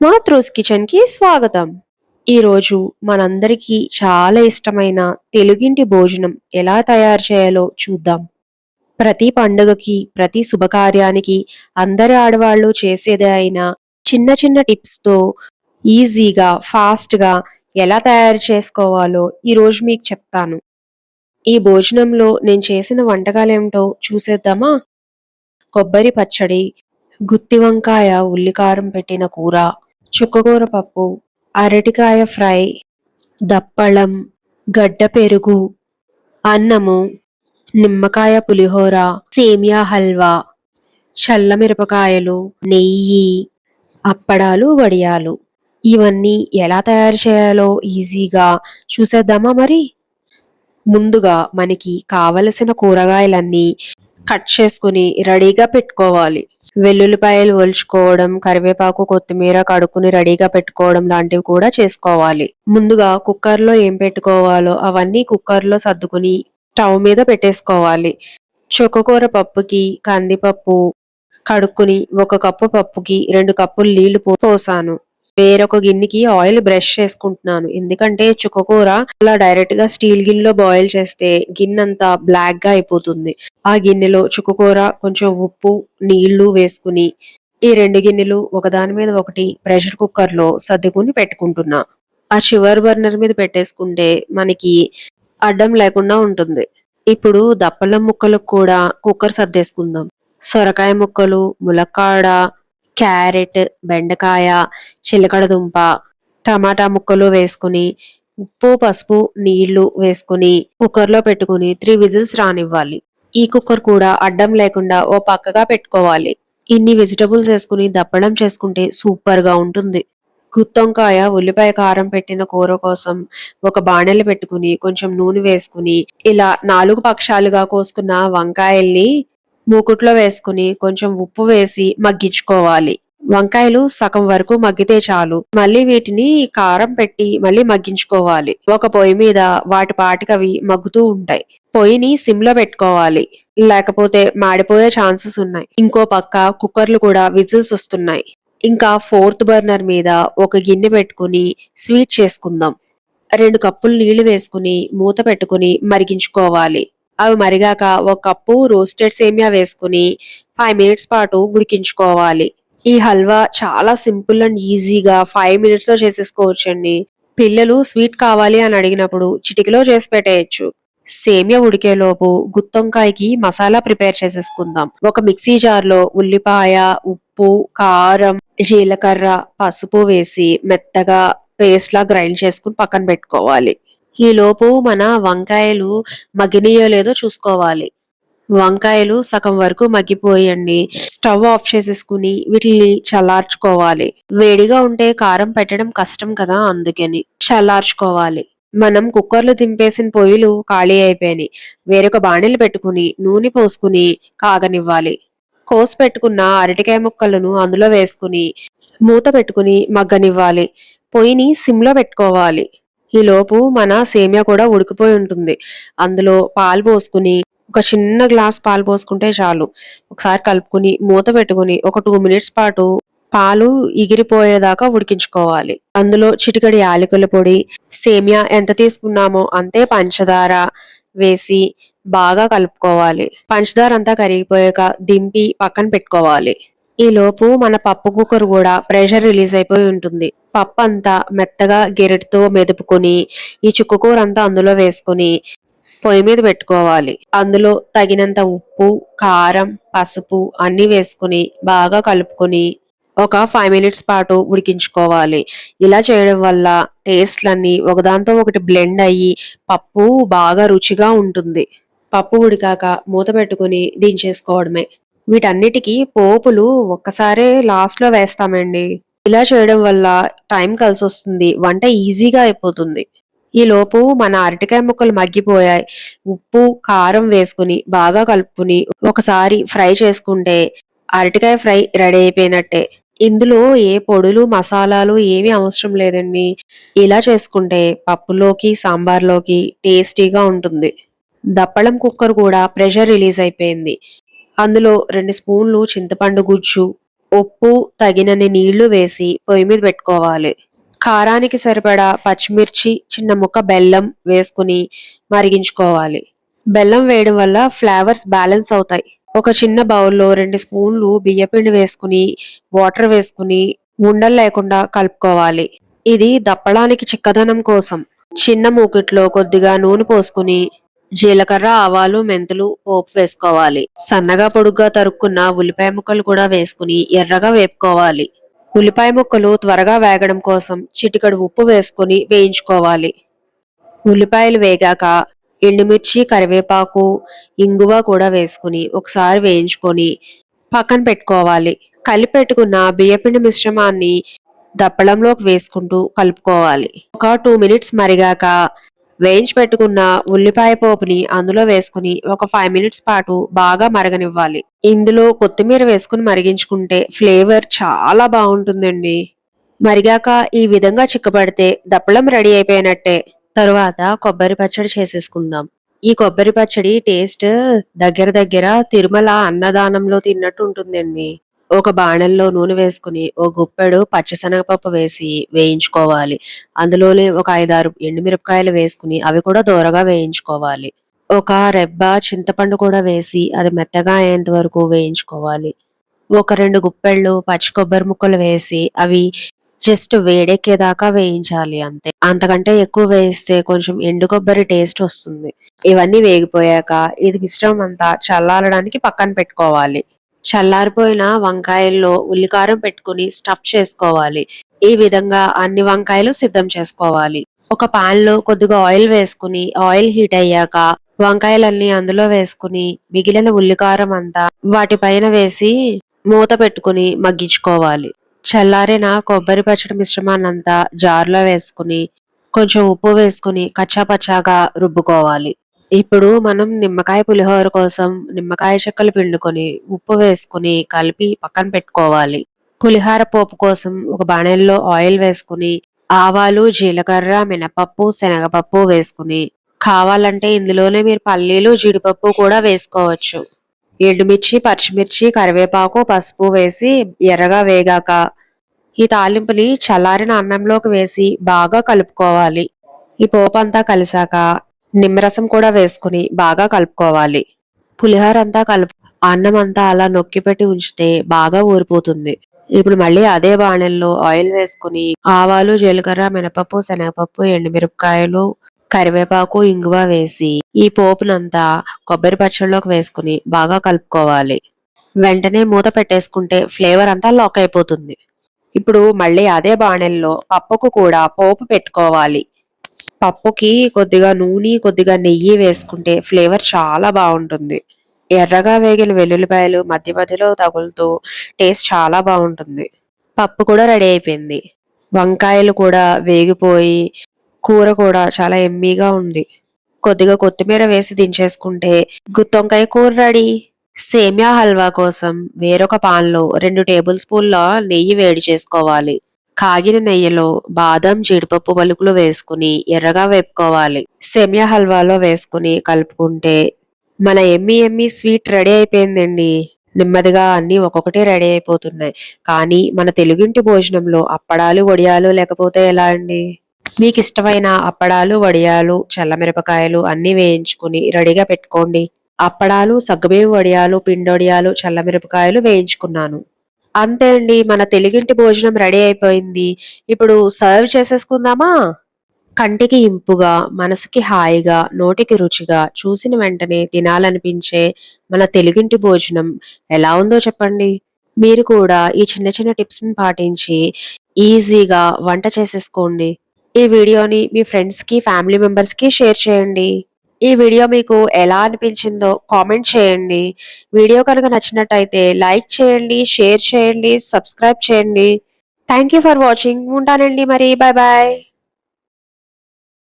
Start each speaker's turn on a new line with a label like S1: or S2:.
S1: మాతృస్ కిచెన్కి స్వాగతం. ఈరోజు మనందరికీ చాలా ఇష్టమైన తెలుగింటి భోజనం ఎలా తయారు చేయాలో చూద్దాం. ప్రతి పండుగకి ప్రతి శుభకార్యానికి అందరి ఆడవాళ్ళు చేసేదే అయినా చిన్న చిన్న టిప్స్తో ఈజీగా ఫాస్ట్గా ఎలా తయారు చేసుకోవాలో ఈరోజు మీకు చెప్తాను. ఈ భోజనంలో నేను చేసిన వంటకాలు ఏమిటో చూసేద్దామా? కొబ్బరి పచ్చడి గుత్తి వంకాయ ఉల్లికారం పెట్టిన కూర చుక్కకూర పప్పు అరటికాయ ఫ్రై దప్పళం గడ్డ పెరుగు అన్నము నిమ్మకాయ పులిహోర సేమియా హల్వా చల్లమిరపకాయలు నెయ్యి అప్పడాలు వడియాలు. ఇవన్నీ ఎలా తయారు చేయాలో ఈజీగా చూసేద్దామా మరి? ముందుగా మనకి కావలసిన కూరగాయలన్నీ కట్ చేసుకుని రెడీగా పెట్టుకోవాలి. వెల్లుల్లిపాయలు ఒలుచుకోవడం కరివేపాకు కొత్తిమీర కడుక్కుని రెడీగా పెట్టుకోవడం లాంటివి కూడా చేసుకోవాలి. ముందుగా కుక్కర్లో ఏం పెట్టుకోవాలో అవన్నీ కుక్కర్లో సర్దుకుని స్టవ్ మీద పెట్టేసుకోవాలి. చొక్కకూర పప్పుకి కందిపప్పు కడుక్కుని ఒక కప్పు పప్పుకి రెండు కప్పులు నీళ్ళు పోసాను. వేరొక గిన్నెకి ఆయిల్ బ్రష్ చేసుకుంటున్నాను. ఎందుకంటే చుక్కకూర అలా డైరెక్ట్గా స్టీల్ గిన్నెలో బాయిల్ చేస్తే గిన్నె అంతా బ్లాక్గా అయిపోతుంది. ఆ గిన్నెలో చుక్కకూర కొంచెం ఉప్పు నీళ్ళు వేసుకుని ఈ రెండు గిన్నెలు ఒకదాని మీద ఒకటి ప్రెషర్ కుక్కర్లో సర్దుకుని పెట్టుకుంటున్నా. ఆ షివర్ బర్నర్ మీద పెట్టేసుకుంటే మనకి అడ్డం లేకుండా ఉంటుంది. ఇప్పుడు దప్పలం ముక్కలకు కూడా కుక్కర్ సర్దేసుకుందాం. సొరకాయ ముక్కలు ములక్కాడ క్యారెట్ బెండకాయ చిలకడదుంప టమాటా ముక్కలు వేసుకుని ఉప్పు పసుపు నీళ్ళు వేసుకుని కుక్కర్లో పెట్టుకుని త్రీ విజిల్స్ రానివ్వాలి. ఈ కుక్కర్ కూడా అడ్డం లేకుండా ఓ పక్కగా పెట్టుకోవాలి. ఇన్ని వెజిటబుల్స్ వేసుకుని దప్పడం చేసుకుంటే సూపర్గా ఉంటుంది. గుత్తొంకాయ ఉల్లిపాయ కారం పెట్టిన కూర కోసం ఒక బాణెలు పెట్టుకుని కొంచెం నూనె వేసుకుని ఇలా నాలుగు పక్షాలుగా కోసుకున్న వంకాయల్ని మూకుట్లో వేసుకుని కొంచెం ఉప్పు వేసి మగ్గించుకోవాలి. వంకాయలు సగం వరకు మగ్గితే చాలు. మళ్ళీ వీటిని కారం పెట్టి మళ్ళీ మగ్గించుకోవాలి. ఒక పొయ్యి మీద వాటి పాటికవి మగ్గుతూ ఉంటాయి. పొయ్యిని సిమ్లో పెట్టుకోవాలి. లేకపోతే మాడిపోయే ఛాన్సెస్ ఉన్నాయి. ఇంకో పక్క కుక్కర్లు కూడా విజిల్స్ వస్తున్నాయి. ఇంకా ఫోర్త్ బర్నర్ మీద ఒక గిన్నె పెట్టుకుని స్వీట్ చేసుకుందాం. రెండు కప్పులు నీళ్ళు వేసుకుని మూత పెట్టుకుని మరిగించుకోవాలి. అవి మరిగాక ఒక కప్పు రోస్టెడ్ సేమియా వేసుకుని ఫైవ్ మినిట్స్ పాటు ఉడికించుకోవాలి. ఈ హల్వా చాలా సింపుల్ అండ్ ఈజీగా ఫైవ్ మినిట్స్లో చేసేసుకోవచ్చండి. పిల్లలు స్వీట్ కావాలి అని అడిగినప్పుడు చిటికలో చేసి పెట్టేయచ్చు. సేమియా ఉడికేలోపు గుత్తొంకాయకి మసాలా ప్రిపేర్ చేసేసుకుందాం. ఒక మిక్సీ జార్లో ఉల్లిపాయ ఉప్పు కారం జీలకర్ర పసుపు వేసి మెత్తగా పేస్ట్ లా గ్రైండ్ చేసుకుని పక్కన పెట్టుకోవాలి. ఈ లోపు మన వంకాయలు మగ్గినయో లేదో చూసుకోవాలి. వంకాయలు సగం వరకు మగ్గిపోయండి. స్టవ్ ఆఫ్ చేసేసుకుని వీటిని చల్లార్చుకోవాలి. వేడిగా ఉంటే కారం పెట్టడం కష్టం కదా అందుకని చల్లార్చుకోవాలి. మనం కుక్కర్లు దింపేసిన పొయ్యిలు ఖాళీ అయిపోయినాయి. వేరొక బాణీలు పెట్టుకుని నూనె పోసుకుని కాగనివ్వాలి. కోసి పెట్టుకున్న అరటికాయ ముక్కలను అందులో వేసుకుని మూత పెట్టుకుని మగ్గనివ్వాలి. పొయ్యిని సిమ్లో పెట్టుకోవాలి. ఈ లోపు మన సేమియా కూడా ఉడికిపోయి ఉంటుంది. అందులో పాలు పోసుకుని ఒక చిన్న గ్లాస్ పాలు పోసుకుంటే చాలు. ఒకసారి కలుపుకుని మూత పెట్టుకుని ఒక టూ మినిట్స్ పాటు పాలు ఎగిరిపోయేదాకా ఉడికించుకోవాలి. అందులో చిటికడి యాలకుల పొడి సేమియా ఎంత తీసుకున్నామో అంతే పంచదార వేసి బాగా కలుపుకోవాలి. పంచదార అంతా కరిగిపోయాక దింపి పక్కన పెట్టుకోవాలి. ఈ లోపు మన పప్పు కుక్కర్ కూడా ప్రెషర్ రిలీజ్ అయిపోయి ఉంటుంది. పప్పు అంతా మెత్తగా గెరటితో మెదుపుకొని ఈ చుక్కకూర అంతా అందులో వేసుకొని పొయ్యి మీద పెట్టుకోవాలి. అందులో తగినంత ఉప్పు కారం పసుపు అన్ని వేసుకుని బాగా కలుపుకొని ఒక ఫైవ్ మినిట్స్ పాటు ఉడికించుకోవాలి. ఇలా చేయడం వల్ల టేస్ట్లన్నీ ఒకదాంతో ఒకటి బ్లెండ్ అయ్యి పప్పు బాగా రుచిగా ఉంటుంది. పప్పు ఉడికాక మూత పెట్టుకుని దించేసుకోవడమే. వీటన్నిటికీ పోపులు ఒక్కసారే లాస్ట్లో వేస్తామండి. ఇలా చేయడం వల్ల టైం కలిసి వస్తుంది వంట ఈజీగా అయిపోతుంది. ఈ లోపు మన అరటికాయ ముక్కలు మగ్గిపోయాయి. ఉప్పు కారం వేసుకుని బాగా కలుపుకుని ఒకసారి ఫ్రై చేసుకుంటే అరటికాయ ఫ్రై రెడీ అయిపోయినట్టే. ఇందులో ఏ పొడులు మసాలాలు ఏమీ అవసరం లేదండి. ఇలా చేసుకుంటే పప్పులోకి సాంబార్లోకి టేస్టీగా ఉంటుంది. దప్పడం కుక్కర్ కూడా ప్రెషర్ రిలీజ్ అయిపోయింది. అందులో రెండు స్పూన్లు చింతపండు గుజ్జు ఉప్పు తగినన్ని నీళ్ళు వేసి పొయ్యి మీద పెట్టుకోవాలి. కారానికి సరిపడా పచ్చిమిర్చి చిన్న ముక్క బెల్లం వేసుకుని మరిగించుకోవాలి. బెల్లం వేయడం వల్ల ఫ్లేవర్స్ బ్యాలెన్స్ అవుతాయి. ఒక చిన్న బౌల్లో రెండు స్పూన్లు బియ్యపిండి వేసుకుని వాటర్ వేసుకుని ఉండలు లేకుండా కలుపుకోవాలి. ఇది దప్పడానికి చిక్కదనం కోసం. చిన్న మూకిట్లో కొద్దిగా నూనె పోసుకుని జీలకర్ర ఆవాలు మెంతులు పోపు వేసుకోవాలి. సన్నగా పొడుగ్గా తరుక్కున్న ఉల్లిపాయ ముక్కలు కూడా వేసుకుని ఎర్రగా వేపుకోవాలి. ఉల్లిపాయ ముక్కలు త్వరగా వేగడం కోసం చిటికడు ఉప్పు వేసుకుని వేయించుకోవాలి. ఉల్లిపాయలు వేగాక ఎండుమిర్చి కరివేపాకు ఇంగువ కూడా వేసుకుని ఒకసారి వేయించుకొని పక్కన పెట్టుకోవాలి. కలిపి పెట్టుకున్న బియ్యపిండి మిశ్రమాన్ని దప్పడంలోకి వేసుకుంటూ కలుపుకోవాలి. ఒక టూ మినిట్స్ మరిగాక వేయించి పెట్టుకున్న ఉల్లిపాయ పోపుని అందులో వేసుకుని ఒక ఫైవ్ మినిట్స్ పాటు బాగా మరగనివ్వాలి. ఇందులో కొత్తిమీర వేసుకుని మరిగించుకుంటే ఫ్లేవర్ చాలా బాగుంటుందండి. మరిగాక ఈ విధంగా చిక్కబడితే దప్పడం రెడీ అయిపోయినట్టే. తరువాత కొబ్బరి పచ్చడి చేసేసుకుందాం. ఈ కొబ్బరి పచ్చడి టేస్ట్ దగ్గర దగ్గర తిరుమల అన్నదానంలో తిన్నట్టు ఉంటుందండి. ఒక బాణంలో నూనె వేసుకుని ఓ గుప్పెడు పచ్చిశనగపప్పు వేసి వేయించుకోవాలి. అందులోనే ఒక ఐదారు ఎండుమిరపకాయలు వేసుకుని అవి కూడా దూరగా వేయించుకోవాలి. ఒక రెబ్బ చింతపండు కూడా వేసి అది మెత్తగా అయ్యేంత వరకు వేయించుకోవాలి. ఒక రెండు గుప్పెళ్ళు పచ్చి కొబ్బరి ముక్కలు వేసి అవి జస్ట్ వేడెక్కేదాకా వేయించాలి అంతే. అంతకంటే ఎక్కువ వేస్తే కొంచెం ఎండు కొబ్బరి టేస్ట్ వస్తుంది. ఇవన్నీ వేగిపోయాక ఇది మిశ్రమం అంతా చల్లారడానికి పక్కన పెట్టుకోవాలి. చల్లారిపోయిన వంకాయల్లో ఉల్లికారం పెట్టుకుని స్టఫ్ చేసుకోవాలి. ఈ విధంగా అన్ని వంకాయలు సిద్ధం చేసుకోవాలి. ఒక పాన్లో కొద్దిగా ఆయిల్ వేసుకుని ఆయిల్ హీట్ అయ్యాక వంకాయలన్నీ అందులో వేసుకుని మిగిలిన ఉల్లికారం అంతా వాటిపైన వేసి మూత పెట్టుకుని మగ్గించుకోవాలి. చల్లారిన కొబ్బరి పచ్చడి మిశ్రమాన్నంతా జార్లో వేసుకుని కొంచెం ఉప్పు వేసుకుని కచ్చాపచ్చాగా రుబ్బుకోవాలి. ఇప్పుడు మనం నిమ్మకాయ పులిహోర కోసం నిమ్మకాయ చెక్కలు పిండుకొని ఉప్పు వేసుకుని కలిపి పక్కన పెట్టుకోవాలి. పులిహార పోపు కోసం ఒక బాణెల్లో ఆయిల్ వేసుకుని ఆవాలు జీలకర్ర మినపప్పు శనగపప్పు వేసుకుని కావాలంటే ఇందులోనే మీరు పల్లీలు జీడిపప్పు కూడా వేసుకోవచ్చు. ఎండుమిర్చి పచ్చిమిర్చి కరివేపాకు పసుపు వేసి ఎర్రగా వేగాక ఈ తాలింపుని చల్లారిన అన్నంలోకి వేసి బాగా కలుపుకోవాలి. ఈ పోపు అంతా కలిసాక నిమ్మరసం కూడా వేసుకుని బాగా కలుపుకోవాలి. పులిహోర అంతా కలుపు అన్నం అంతా అలా నొక్కి పెట్టి ఉంచితే బాగా ఊరిపోతుంది. ఇప్పుడు మళ్ళీ అదే బాణెల్లో ఆయిల్ వేసుకుని ఆవాలు జీలకర్ర మినపప్పు శనగపప్పు ఎండుమిరపకాయలు కరివేపాకు ఇంగువ వేసి ఈ పోపునంతా కొబ్బరి పచ్చళ్ళలోకి వేసుకుని బాగా కలుపుకోవాలి. వెంటనే మూత పెట్టేసుకుంటే ఫ్లేవర్ అంతా లాక్ అయిపోతుంది. ఇప్పుడు మళ్ళీ అదే బాణెల్లో పప్పుకు కూడా పోపు పెట్టుకోవాలి. పప్పుకి కొద్దిగా నూనె కొద్దిగా నెయ్యి వేసుకుంటే ఫ్లేవర్ చాలా బాగుంటుంది. ఎర్రగా వేగిన వెల్లుల్లిపాయలు మధ్య మధ్యలో తగులుతూ టేస్ట్ చాలా బాగుంటుంది. పప్పు కూడా రెడీ అయిపోయింది. వంకాయలు కూడా వేగిపోయి కూర కూడా చాలా ఎమ్మీగా ఉంది. కొద్దిగా కొత్తిమీర వేసి దించేసుకుంటే గుత్తొంకాయ కూర రెడీ. సేమియా హల్వా కోసం వేరొక పాన్లో రెండు టేబుల్ స్పూన్ల నెయ్యి వేడి చేసుకోవాలి. కాగిన నెయ్యిలో బాదం జీడిపప్పు పలుకులు వేసుకుని ఎర్రగా వేపుకోవాలి. సేమియా హల్వాలో వేసుకుని కలుపుకుంటే మన ఎమ్మి ఎమ్మి స్వీట్ రెడీ అయిపోయిందండి. నెమ్మదిగా అన్ని ఒక్కొక్కటి రెడీ అయిపోతున్నాయి. కానీ మన తెలుగింటి భోజనంలో అప్పడాలు వడియాలు లేకపోతే ఎలా అండి? మీకు ఇష్టమైన అప్పడాలు వడియాలు చల్లమిరపకాయలు అన్ని వేయించుకుని రెడీగా పెట్టుకోండి. అప్పడాలు సగ్గుబియ్యం వడియాలు పిండొడియాలు చల్లమిరపకాయలు వేయించుకున్నాను. అంతే అండి మన తెలుగింటి భోజనం రెడీ అయిపోయింది. ఇప్పుడు సర్వ్ చేసేసుకుందామా? కంటికి ఇంపుగా మనసుకి హాయిగా నోటికి రుచిగా చూసిన వెంటనే తినాలనిపించే మన తెలుగింటి భోజనం ఎలా ఉందో చెప్పండి. మీరు కూడా ఈ చిన్న చిన్న టిప్స్ని పాటించి ఈజీగా వంట చేసేసుకోండి. ఈ వీడియోని మీ ఫ్రెండ్స్కి ఫ్యామిలీ మెంబర్స్కి షేర్ చేయండి. ఈ వీడియో మీకు ఎలా అనిపించిందో కామెంట్ చేయండి. వీడియో కనుక నచ్చినట్టయితే లైక్ చేయండి షేర్ చేయండి సబ్స్క్రైబ్ చేయండి. థ్యాంక్ యూ ఫర్ వాచింగ్ ఉంటానండి మరి. Bye bye